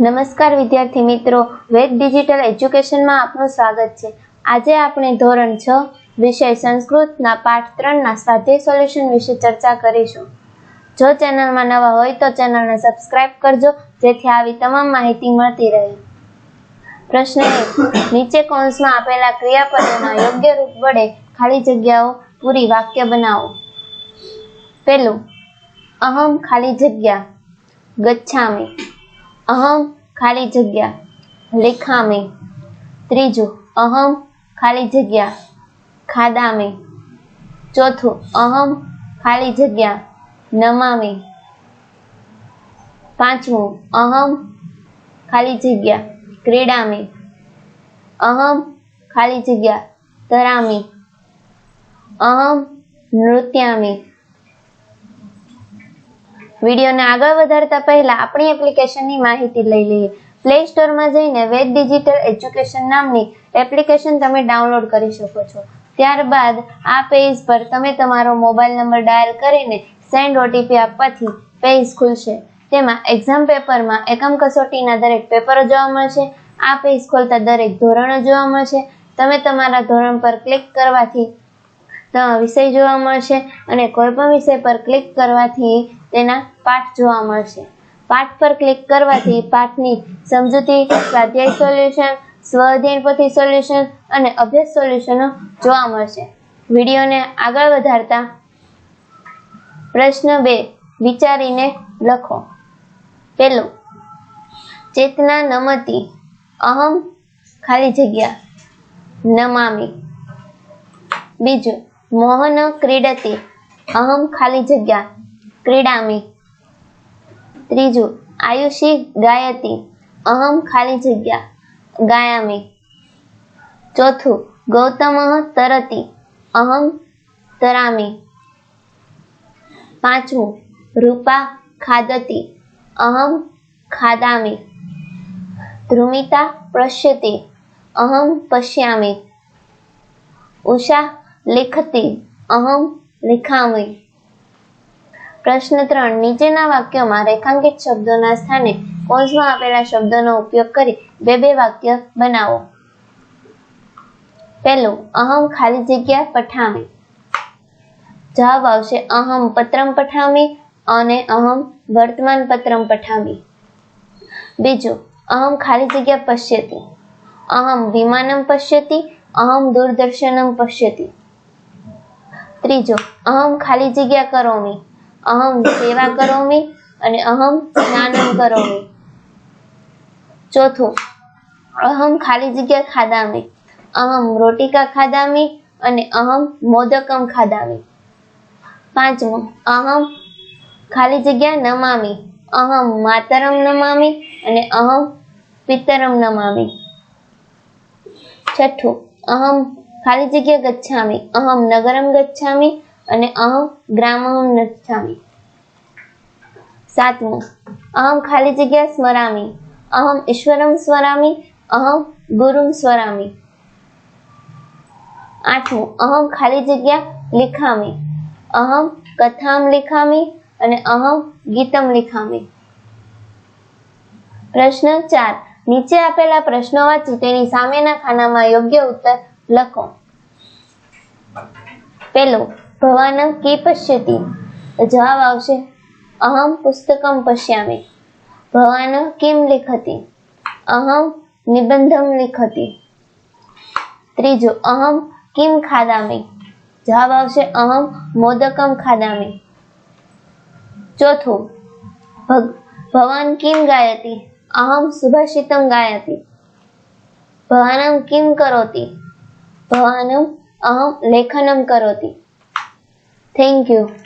નમસ્કાર વિદ્યાર્થી મિત્રો. વેદ ડિજિટલ એજ્યુકેશનમાં આપનું સ્વાગત છે. આજે આપણે ધોરણ છ, વિષય સંસ્કૃતના પાઠ ત્રણના સ્વાધ્યાય સોલ્યુશન વિશે ચર્ચા કરીશું. જો ચેનલમાં નવા હોય તો ચેનલને સબસ્ક્રાઇબ કરજો, જેથી આવી તમામ માહિતી મળતી રહે. પ્રશ્ન નીચે કૌંસમાં આપેલા ક્રિયાપદોના યોગ્ય રૂપ વડે ખાલી જગ્યાઓ પૂરી વાક્ય બનાવો. પહેલું, અહમ ખાલી જગ્યા. ગચ્છામી. અહમ ખાલી જગ્યા. લેખામે. ત્રીજું અહમ ખાલી જગ્યા. ખાદામે. ચોથું અહમ ખાલી જગ્યા. નમામે. પાંચમું અહમ ખાલી જગ્યા. ક્રીડામે. અહમ ખાલી જગ્યા. તરામી. અહમ નૃત્યામી. વિડીયોને આગળ વધારતા પહેલા આપણી એપ્લિકેશનની માહિતી લઈ લઈએ. પ્લે સ્ટોરમાં જઈને વેદ ડિજિટલ એજ્યુકેશન નામની એપ્લિકેશન તમે ડાઉનલોડ કરી શકો છો. ત્યારબાદ આ પેજ પર તમે તમારો મોબાઈલ નંબર ડાયલ કરીને સેન્ડ ઓટીપી આપવાથી પેજ ખુલશે. તેમાં એક્ઝામ પેપરમાં એકમ કસોટીના દરેક પેપરો જોવા મળશે. આ પેજ ખોલતા દરેક ધોરણો જોવા મળશે. તમે તમારા ધોરણ પર ક્લિક કરવાથી વિષય જોવા મળશે અને કોઈ પણ વિષય પર ક્લિક કરવાથી તેના પાઠ જોવા મળશે. પાઠ પર ક્લિક કરવાથી પાઠની સમજૂતી, સ્વાધ્યાય સોલ્યુશન સ્વ પોથી સોલ્યુશન અને અભ્યાસ સોલ્યુશનો જોવા મળશે. વિડીયોને આગળ વધારતા પ્રશ્ન બે વિચારીને લખો. પેલું ચેતના નમતી, અહમ ખાલી જગ્યા, નમામી. બીજું, મોહન ક્રીડતી, અહમ ખાલી જગ્યા ક્રીડામી ત્રીજું, આયુષી ગાયતી, અહમ ખાલી જગ્યા ગાયામી ચોથું, ગૌતમ તરતી, અહમ તરામી પાંચમું, રૂપા ખાદતી, અહમ ખાદામી ધ્રુમિતા પશ્યતિ અહમ પશ્યામી ઉષા લિખતી, અહમ લિખામી પ્રશ્ન ત્રણ. નીચેના વાક્યોમાં રેખાંકિત શબ્દોના સ્થાને કૌંસમાં આપેલા શબ્દોનો ઉપયોગ કરી બે બે વાક્ય બનાવો. પહેલું, અહમ ખાલી જગ્યા પઠામી. જવાબ આવશે, અહમ પત્રમ પઠામી અને અહમ વર્તમાન પત્રમ પઠામી. બીજું, અહમ ખાલી જગ્યા પશ્યતી. અહમ વિમાનમ પશ્યતી, અહમ દૂરદર્શનમ પશ્યતી. ત્રીજો, અહમ ખાલી જગ્યા કરોમી. અહમ સેવા કરોમી અને અહમ સ્નાનમ કરોમી. ચોથું, અહમ ખાલી જગ્યા ખાદામી અહમ રોટિકા ખાદામી અને અહમ મોદકમ ખાદામી પાંચમું, અહમ ખાલી જગ્યા નમામી. અહમ માતરમ નમામી અને અહમ પિતરમ નમામી. છઠ્ઠું, અહમ ખાલી જગ્યા ગચ્છામી. અહમ નગરમ ગચ્છામી અને અહમ ગ્રામમ સાતમું, અહમ ખાલી જગ્યા સ્મરામી. અહમ ઈશ્વરમ સ્મરામી, અહમ ગુરુમ સ્મરામી. આઠમું, અહમ ખાલી જગ્યા લિખામી. અહમ કથામ લિખામી અને અહમ ગીતમ લિખામી. પ્રશ્ન ચાર, નીચે આપેલા પ્રશ્નો વાંચી તેની સામેના ખાનામાં યોગ્ય ઉત્તર લખો. પેલો ભવાનમ કે પશ્યતિ? જવાબ આવશે, અહમ પુસ્તકમ પશ્યામી. ભવાન કેમ લિખતી? અહમ નિબંધમ લિખતી. ત્રીજો, અહમ કિમ ખાદામી? જવાબ આવશે, અહમ મોદકમ ખાદામી. ચોથું ભવાન કિમ ગાયતી? અહમ સુભાષિતમ ગાયતી. ભવાનમ કિમ કરોતી? ભવાનમ અહમ લેખનમ કરોતિ. Thank you.